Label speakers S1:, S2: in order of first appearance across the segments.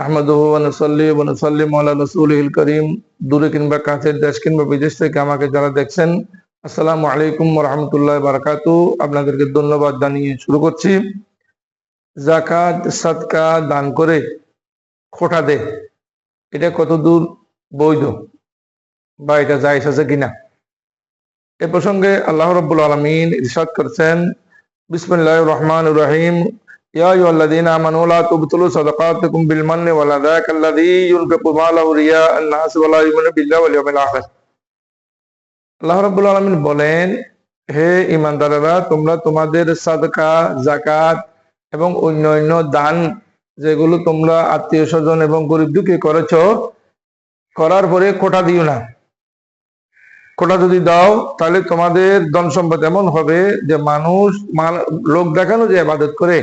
S1: আহমদুহু করিম। দূরে দেশ বিদেশ থেকে আমাকে যারা দেখছেন আলাইকুম আপনাদেরকে ধন্যবাদ জানিয়ে শুরু করছি। জাকাত সাদকা, দান করে খোটা দে। এটা কতদূর বৈধ। বা এটা আছে কিনা? এ প্রসঙ্গে আল্লাহ রাব্বুল আলামিন ইরশাদ করছেন, বিসমিল্লাহির রহমানির রহিম। يا أيها الذين آمنوا لا تبطلوا صدقاتكم بالمن والأذى كالذي ينفق ماله رياء الناس ولا يؤمن بالله واليوم الآخر আল্লাহ রাব্বুল আলামিন বলেন হে ইমানদারেরা তোমরা তোমাদের সাদকা জাকাত এবং অন্য অন্য দান যেগুলো তোমরা আত্মীয় স্বজন এবং গরিব দুঃখী করেছ করার পরে কোটা দিও না কোটা যদি দাও তাহলে তোমাদের ধন সম্পদ এমন হবে যে মানুষ মান- লোক দেখানো যে আবাদত করে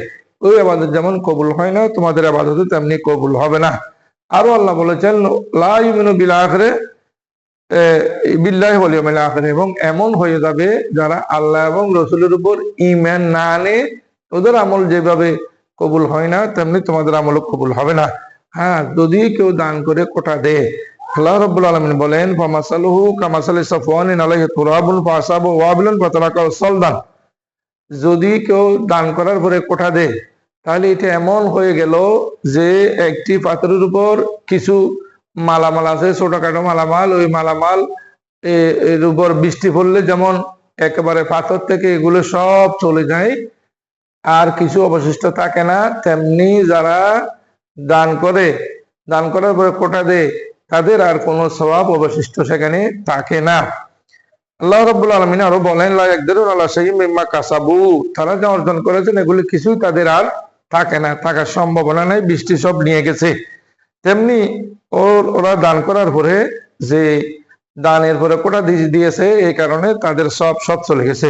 S1: ওই আবাদত যেমন কবুল হয় না, তোমাদের আবাদত তেমনি কবুল হবে না। আরও আল্লাহ বলেছেন, লা ইউমিনু বিল আখিরে বিল্লাহি ওয়াল ইয়াউমিল আখির, এবং এমন হয়ে যাবে যারা আল্লাহ এবং রসুলের উপর ঈমান না আনে, ওদের আমল যেভাবে কবুল হয় না, তেমনি তোমাদের আমলও কবুল হবে না। হ্যাঁ যদি কেউ দান করে কোটা দেয় আল্লাহ রাব্বুল আলামিন বলেন, ফামাসালুহু যদি কেউ দান করার পরে কোঠা দেয় তাহলে এটা এমন হয়ে গেল যে একটি পাথরের উপর কিছু মালামাল আছে, ছোটখাটো মালামাল, ওই মালামাল এর উপর বৃষ্টি পড়লে যেমন একেবারে পাথর থেকে এগুলো সব চলে যায়, আর কিছু অবশিষ্ট থাকে না, তেমনি যারা দান করে, দান করার পরে কোটা দেয়, তাদের আর কোনো স্বভাব অবশিষ্ট সেখানে থাকে না। আল্লাহ রাব্বুল আলামিন আরও বলেন তারা যা অর্জন করেছেন এগুলি কিছুই তাদের আর থাকে না, থাকার সম্ভাবনা নাই, বৃষ্টি সব নিয়ে গেছে। তেমনি ওর, ওরা দান করার পরে যে দানের পরে কোটা দিয়ে দিয়েছে, এই কারণে তাদের সব সব চলে গেছে।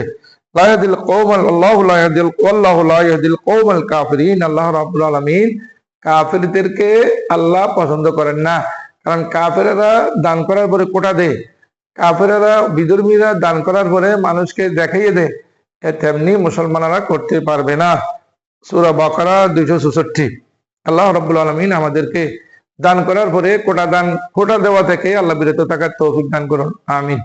S1: লা ইয়াহদিল কওমাল আল্লাহু লা ইয়াহদিল আল্লাহু লা ইয়াহদিল কওমাল কাফিরিন, আল্লাহ রাব্বুল আলামিন কাফিরদেরকে আল্লাহ পছন্দ করেন না। কারণ কাফেরেরা দান করার পরে কোটা দেয়। কাফেরেরা, বিধর্মীরা দান করার পরে মানুষকে দেখাইয়ে দেয়। তেমনি মুসলমানেরা করতে পারবে না। সুরা বকরা দুইশো চৌষট্টি আল্লাহ রব্বুল আলমিন আমাদেরকে দান করার পরে কোটা দান, কোটা দেওয়া থেকে আল্লাহ বিরত থাকার তৌফিক দান করুন। আমিন।